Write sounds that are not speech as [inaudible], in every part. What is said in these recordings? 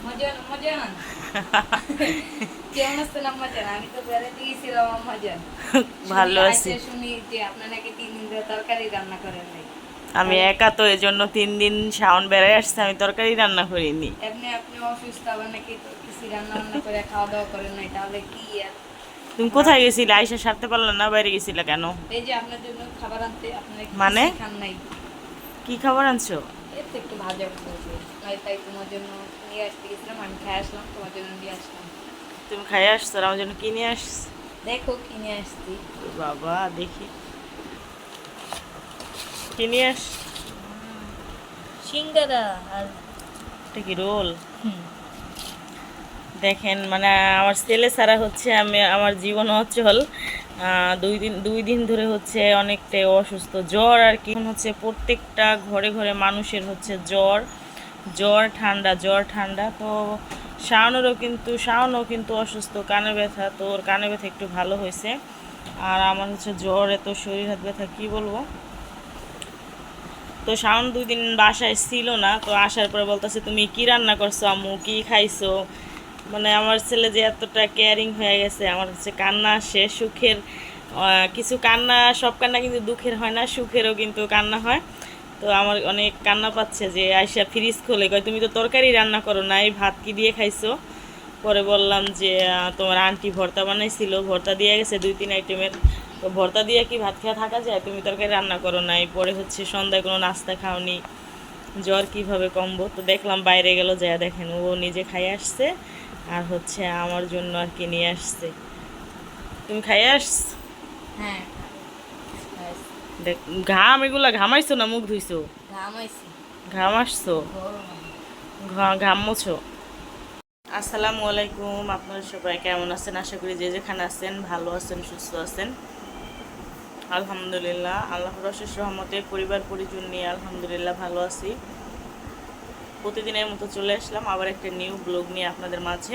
[laughs] কেমন আছেন আমি তো বেড়াতে গেছিলাম [laughs] ভালো আছি। শুনি যে আপনার নাকি তিন দিন ধরে তরকারি রান্না করেন নাই। আমি একা তো এজন্য তিন দিন শাওন বেড়ায় আসছে আমি তরকারি রান্না করিনি। এমনি আপনি অসুস্থ আবার নাকি তো কিছু রান্না বান্না করে খাওয়া দাওয়া করেন নাই তাহলে কি আর? তুমি কোথায় গেছিলে? আইসা সারতে পারলে না বাইরে গেছিলে কেন? এই যে আপনার জন্য খাবার আনতে আপনার কি মানে? কিছু খান নাই। কি খাবার আনছো? তো একটু ভাজা করবে তাই তোমার জন্য নিয়ে আসতে গেছিলাম আমি আসলাম তোমার জন্য নিয়ে আসলাম। তুমি খাই আসছো আমার জন্য কিনে আস দেখো কিনে আসছি। বাবা দেখি। কিনে আস সিঙ্গারা আর এটা কি রোল? দেখেন মানে আমার ছেলে ছাড়া হচ্ছে আমি আমার জীবন অচল। দুই দিন দুই দিন ধরে হচ্ছে অনেকটাই অসুস্থ। জ্বর আর কি। হচ্ছে প্রত্যেকটা ঘরে ঘরে মানুষের হচ্ছে জ্বর। জ্বর ঠান্ডা জ্বর ঠান্ডা। তো শাওনেরও কিন্তু শাওনও কিন্তু অসুস্থ। কানে ব্যথা। তো ওর কানে ব্যথা একটু ভালো হয়েছে। আর আমার হচ্ছে জ্বর, এত শরীর হাত ব্যথা, কী বলব? তো শাওন দুই দিন বাসায় ছিল না। তো আসার পরে বলতেছে, তুমি কি রান্না করছ আম্মু? কি খাইছো? মানে আমার ছেলে যে এতটা কেয়ারিং হয়ে গেছে, আমার হচ্ছে কান্না আসে সুখের কিছু কান্না, সব কান্না কিন্তু দুঃখের হয় না, সুখেরও কিন্তু কান্না হয়। তো আমার অনেক কান্না পাচ্ছে যে আয়সা ফ্রিজ খোলে, কয়, তুমি তো তরকারি রান্না করো না এই ভাত কি দিয়ে খাইছো? পরে বললাম যে তোমার আন্টি ভর্তা বানাইছিল, ভর্তা দিয়ে গেছে দুই, তিন আইটেমের তো ভর্তা দিয়ে কি ভাত খেয়ে থাকা যায়? তুমি তরকারি রান্না করো নাই, পরে হচ্ছে সন্ধ্যায় কোনো নাস্তা খাওনি, জ্বর কীভাবে কমবো? তো দেখলাম বাইরে গেল যা দেখেন, ও নিজে খাই আসছে। আর হচ্ছে আমার জন্য আর কি নিয়ে আসছে। তুমি খাই আস হ্যাঁ। দেখ ঘাম এগুলা ঘামাইছো না মুখ ধুইছো? ঘামাইছি। ঘাম আসছো? ঘাম মোছো? আসসালামু আলাইকুম আপনারা সবাই কেমন আছেন? আশা করি যে যেখানে আছেন ভালো আছেন সুস্থ আছেন। আলহামদুলিল্লাহ আল্লাহর অশেষ রহমতে পরিবার পরিজন নিয়ে আলহামদুলিল্লাহ ভালো আছি। প্রতিদিনের মতো চলে আসলাম আবার একটা নিউ ব্লগ নিয়ে আপনাদের মাঝে।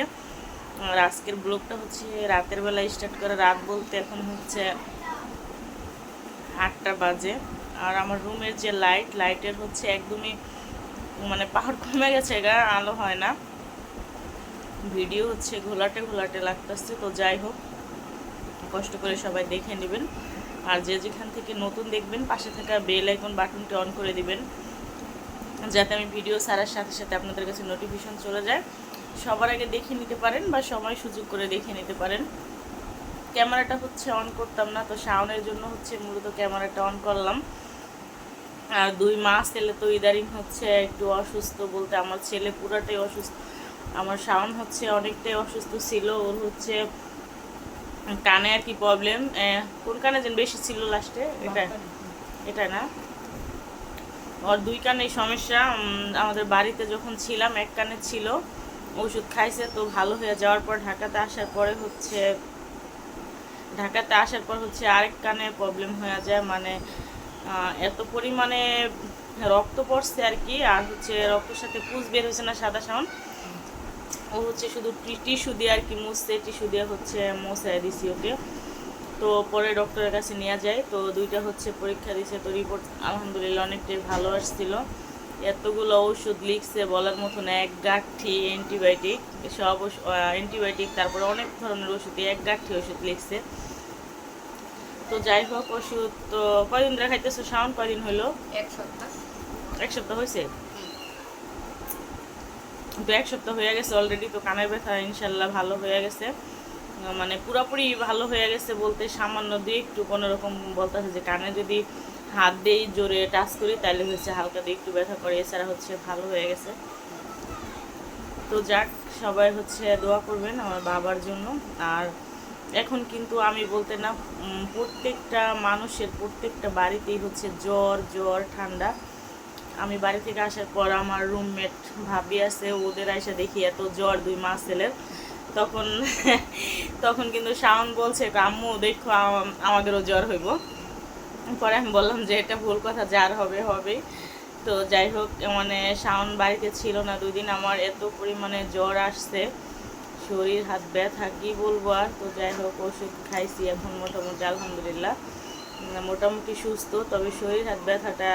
আর আজকের ব্লগটা হচ্ছে রাতের বেলা স্টার্ট করে। রাত বলতে এখন হচ্ছে আটটা বাজে। আর আমার রুমের যে লাইট লাইটের হচ্ছে একদমই মানে পাহাড় কমে গেছে গা, আলো হয় না। ভিডিও হচ্ছে ঘোলাটে ঘোলাটে লাগতেছে, তো যাই হোক, কষ্ট করে সবাই দেখে নেবেন। আর যে যেখান থেকে নতুন দেখবেন, পাশে থাকা বেল আইকন বাটনটি অন করে দিবেন। যাতে আমি ভিডিও ছাড়ার সাথে সাথে আপনাদের কাছে নোটিফিকেশন চলে যায় সবার আগে দেখে নিতে পারেন বা সময় সুযোগ করে দেখে নিতে পারেন। ক্যামেরাটা হচ্ছে অন করতাম না তো শাওনের জন্য হচ্ছে মূলত ক্যামেরাটা অন করলাম। আর দুই মাস এলে তো ইদারিং হচ্ছে একটু অসুস্থ বলতে আমার ছেলে পুরাটাই অসুস্থ। আমার শাওন হচ্ছে অনেকটাই অসুস্থ ছিল ওর হচ্ছে কানে আর কি প্রবলেম কোন কানে যেন বেশি ছিল লাস্টে এটা এটা না? ওর দুই কানে সমস্যা আমাদের বাড়িতে যখন ছিলাম, এক কানে ছিল, ওষুধ খাইছে, তো ভালো হয়ে যাওয়ার পর ঢাকাতে আসার পরে হচ্ছে, ঢাকাতে আসার পর হচ্ছে আরেক কানে প্রবলেম হয়ে যায় মানে এত পরিমাণে রক্ত পড়ছে আর কি, আর হচ্ছে রক্তের সাথে পুষ বের হয়েছে না সাদা সাউন ও হচ্ছে শুধু টিস্যু দিয়ে আর কি মুছছে, টিস্যু দিয়ে হচ্ছে মোছায় দিছি ওকে। তো পরে ডক্টরের কাছে নিয়ে যায়। তো দুইটা হচ্ছে পরীক্ষা দিছে। তো রিপোর্ট আলহামদুলিল্লাহ অনেকটাই ভালো আসছিল। এতগুলো ওষুধ লিখছে বলার মতন এক গাঁঠি অ্যান্টিবায়োটিক সব অ্যান্টিবায়োটিক তারপরে অনেক ধরনের ওষুধ এক গাঁঠি ওষুধ লিখছে। তো যাই হোক ওষুধ তো কয়দিন ধরে খাইতেছো? শাওন কয়দিন হলো এক সপ্তাহ। এক সপ্তাহ হয়েছে তো এক সপ্তাহ হয়ে গেছে অলরেডি তো কানের ব্যথা ইনশাল্লাহ ভালো হয়ে গেছে। মানে পুরোপুরি ভালো হয়ে গেছে বলতে সামান্য দিয়ে একটু কোনো রকম বলতেছে যে কানে যদি হাত দিয়েই জোরে টাচ করি, তাহলে হচ্ছে হালকা দিয়ে একটু ব্যথা করে। এছাড়া হচ্ছে ভালো হয়ে গেছে। তো যাক, সবাই হচ্ছে দোয়া করবেন আমার বাবার জন্য। আর এখন কিন্তু আমি বলতে না প্রত্যেকটা মানুষের প্রত্যেকটা বাড়িতেই হচ্ছে জ্বর জ্বর, ঠান্ডা। আমি বাড়ি থেকে আসার পর আমার রুমমেট ভাবি আছে, ওদের এসে দেখি এত জ্বর দুই মাস ছেলের। তখন তখন কিন্তু শাওন বলছে, আম্মু, দেখো আমাদেরও জ্বর হইব। পরে আমি বললাম যে, এটা ভুল কথা যার হবে হবে। তো যাই হোক মানে শাওন বাড়িতে ছিল না দুই দিন, আমার এত পরিমাণে জ্বর আসছে। শরীর, হাত ব্যথা, কি বলব আর? তো যাই হোক, ওষুধ খাইছি এখন মোটামুটি, আলহামদুলিল্লাহ। মোটামুটি সুস্থ, তবে শরীর, হাত ব্যথাটা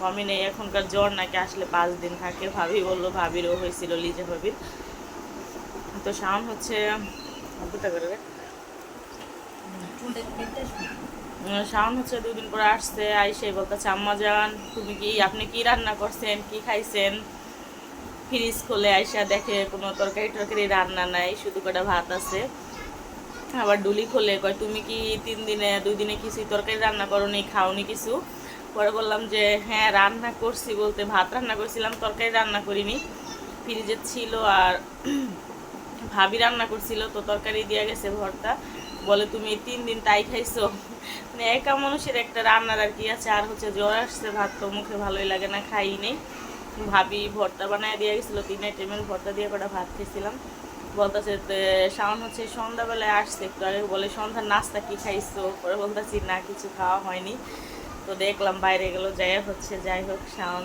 কমই নেই। এখনকার জ্বর নাকি আসলে পাঁচ দিন থাকে। ভাবি বলল, ভাবিরও হয়েছিল, লিজা ভাবির। তো শাওন হচ্ছে করে শাওন হচ্ছে দুদিন পরে আসছে, আইসে বলতেছে, আম্মা যান, তুমি কি, আপনি কি রান্না করছেন, কি খাইছেন? ফ্রিজ খুলে আইসা দেখে কোনো তরকারি টরকারি রান্না নাই, শুধু কটা ভাত আছে। আবার ডুলি খোলে কয়, তুমি কি তিন দিনে, দুই দিনে কিছুই তরকারি রান্না করনি, খাওনি কিছু? পরে বললাম যে হ্যাঁ রান্না করছি বলতে ভাত রান্না করছিলাম, তরকারি রান্না করিনি। ফ্রিজে ছিল আর ভাবি রান্না করছিল, তো তরকারি দিয়ে গেছে ভর্তা। বলে, তুমি এই তিন দিন তাই খাইছো? মানে একা মানুষের একটা রান্নার আর কি আছে, আর হচ্ছে জ্বর আসছে, ভাত তো মুখে ভালোই লাগে না, খাই নেই। ভাবি ভর্তা বানায় দিয়ে গেছিল, তিন আইটেমের ভর্তা দিয়ে কটা ভাত খেয়েছিলাম। বলতেছে শাওন হচ্ছে সন্ধ্যাবেলায় আসছে একটু আগে। বলে, সন্ধ্যার নাস্তা কি খাইছো? পরে বলতেছি, না, কিছু খাওয়া হয়নি। তো দেখলাম বাইরে গেল, যাই হচ্ছে, যাই হোক, শাওন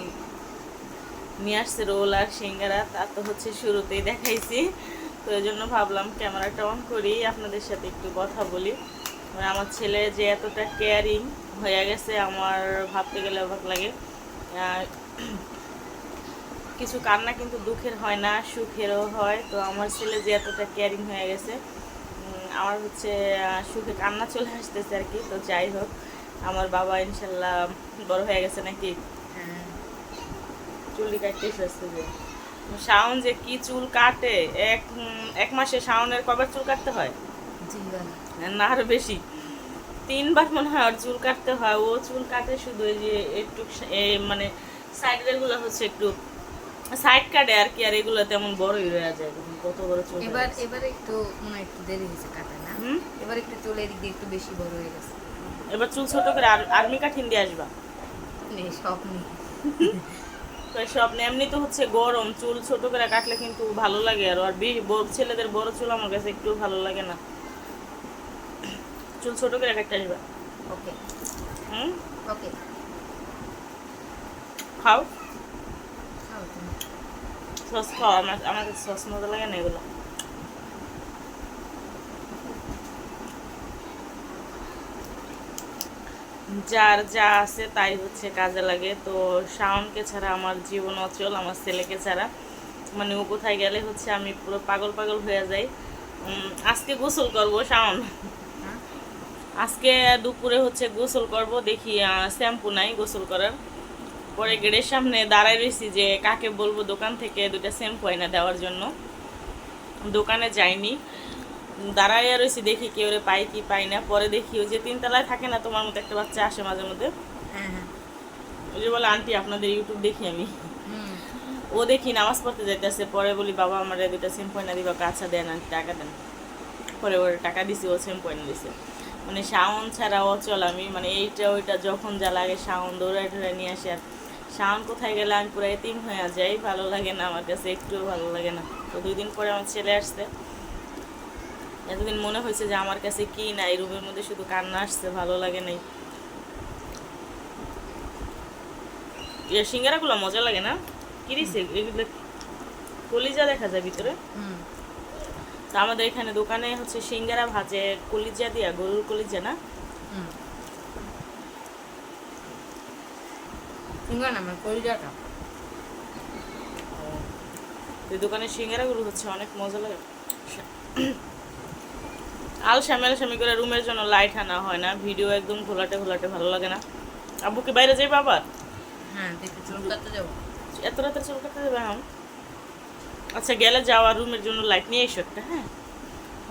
নিয়ে আসছে রোল আর সিঙ্গারা, তা তো হচ্ছে শুরুতেই দেখাইছি। তো এই জন্য ভাবলাম ক্যামেরাটা অন করি আপনাদের সাথে একটু কথা বলি। মানে আমার ছেলে যে এতটা কেয়ারিং হয়ে গেছে আমার ভাবতে গেলে অবাক লাগে। কিছু কান্না কিন্তু দুঃখের হয় না সুখেরও হয়। তো আমার ছেলে যে এতটা কেয়ারিং হয়ে গেছে আমার হচ্ছে সুখে কান্না চলে আসতেছে আর কি। তো যাই হোক আমার বাবা ইনশাল্লাহ বড় হয়ে গেছে নাকি? হ্যাঁ। চুলি কাটতে এসেছে যে। শাওন যে কি চুল কাটে এক এক মাসে শাওনের কবার চুল কাটতে হয়? না আরও বেশি। তিনবার মনে হয় ওর চুল কাটতে হয়। ও চুল কাটে শুধু এই যে একটু মানে সাইডেরগুলো হচ্ছে একটু সাইড কাটে আর কি আর এগুলো তেমন বড়ই রয়ে যায়। কত বড় চুল এবার এবার একটু মনে একটু দেরি হয়েছে কাটা না? হুম? এবার একটু চুল এদিক দিয়ে একটু বেশি বড় হয়ে গেছে। এবার চুল ছোট করে আর আর্মি কাঠিন দিয়ে আসবা। নেই সব নেই। [laughs] তো স্বপ্নে এমনি তো হচ্ছে গরম চুল ছোট করে কাটলে কিন্তু ভালো লাগে আর। আর ছেলেদের বড় চুল আমার কাছে একটু ভালো লাগে না। চুল ছোট করে কাটতে আসবে। ওকে। হুম? ওকে। খাও। সস খাও আমার আমার সস মজা লাগে না এগুলো। যার যা আছে তাই হচ্ছে কাজে লাগে। তো শাওনকে ছাড়া আমার জীবন অচল, আমার ছেলেকে ছাড়া। মানে ও কোথায় গেলে হচ্ছে আমি পুরো পাগল পাগল হয়ে যাই। আজকে গোসল করব, শাওন। আজকে দুপুরে হচ্ছে গোসল করব, দেখি শ্যাম্পু নাই গোসল করার। পরে গেটের সামনে দাঁড়ায় রয়েছি যে কাকে বলব দোকান থেকে দুটা শ্যাম্পু এনে দেওয়ার জন্য। দোকানে যাইনি। দাঁড়াইয়া রয়েছি দেখি কেউ রে পাই কি পাই না। পরে দেখি ওই যে তিনতলায় থাকে না তোমার মতো একটা বাচ্চা আসে মাঝে মধ্যে। হ্যাঁ হ্যাঁ। ওই যে বলে আন্টি আপনাদের ইউটিউব দেখি আমি। ও দেখি নামাজ পড়তে যাইতেছে পরে বলি বাবা আমার দুটা শ্যাম্পু এনে দিবা কাছা দেন আন্টি টাকা দেন। পরে ওর টাকা দিছি ও শ্যাম্পু এনে দিছে। মানে শাওন ছাড়া অচল আমি মানে এইটা ওইটা যখন যা লাগে শাওন দৌড়ায় দৌড়ায় নিয়ে আসে। আর শাওন কোথায় গেলে আমি পুরো এতিম হয়ে যাই ভালো লাগে না আমার কাছে একটুও ভালো লাগে না। তো দুই দিন পরে আমার ছেলে আসছে। এতদিন মনে হয়েছে যে আমার কাছে কি নাই রুমের মধ্যে শুধু কান্না আসছে ভালো লাগে নাই। সিঙ্গারাগুলো মজা লাগে না? কি দিছে? এগুলো কলিজা দেখা যায় ভিতরে? হুম। আমাদের এখানে দোকানে হচ্ছে সিঙ্গারা ভাজে কলিজা দিয়া গরুর কলিজা না? সিঙ্গার না কলিজাটা। তো দোকানের সিঙ্গারাগুলো হচ্ছে অনেক মজা লাগে। আল সামেল সামি করে রুমের জন্য লাইট আনা হয় না ভিডিও একদম ঘোলাটে ঘোলাটে ভালো লাগে না। আব্বুকে বাইরে যাই বাবার হ্যাঁ দেখতে চুল কাটতে যাব। এত রাতে চুল কাটতে যাবে আচ্ছা গেলে যাওয়া রুমের জন্য লাইট নিয়ে এসো একটা হ্যাঁ?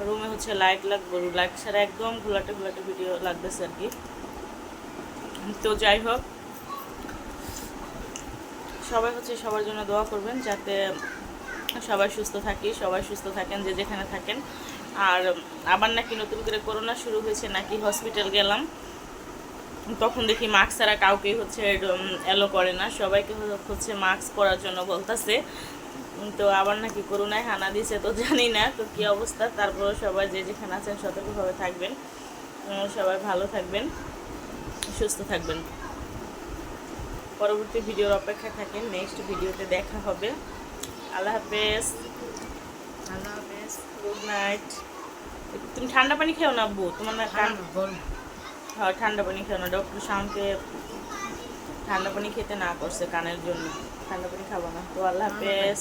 রুমে হচ্ছে লাইট লাগবে লাইট ছাড়া একদম ঘোলাটে ঘোলাটে ভিডিও লাগতেছে আর কি। তো যাই হোক সবাই হচ্ছে সবার জন্য দোয়া করবেন যাতে সবাই সুস্থ থাকি সবাই সুস্থ থাকেন যে যেখানে থাকেন। আর আবার নাকি নতুন করে করোনা শুরু হয়েছে, নাকি হসপিটাল গেলাম। তখন দেখি মাস্ক ছাড়া কাউকেই হচ্ছে এলো করে না। সবাইকে হচ্ছে মাস্ক পরার জন্য বলতেছে। তো আবার নাকি করোনায় হানা দিছে তো জানি না। তো কী অবস্থা? তারপরে সবাই যে যেখানে আছেন সতর্কভাবে থাকবেন। সবাই ভালো থাকবেন, সুস্থ থাকবেন। পরবর্তী ভিডিওর অপেক্ষা থাকেন। নেক্সট ভিডিওতে দেখা হবে। আল্লাহ হাফেজ। গুড নাইট তুমি ঠান্ডা পানি খেও না আব্বু? তোমার না গরম। হ্যাঁ, ঠান্ডা পানি খেও না। ডক্টর শামকে ঠান্ডা পানি খেতে না করছে কানের জন্য। ঠান্ডা পানি খাব না। তো আল্লাহ হাফেজ।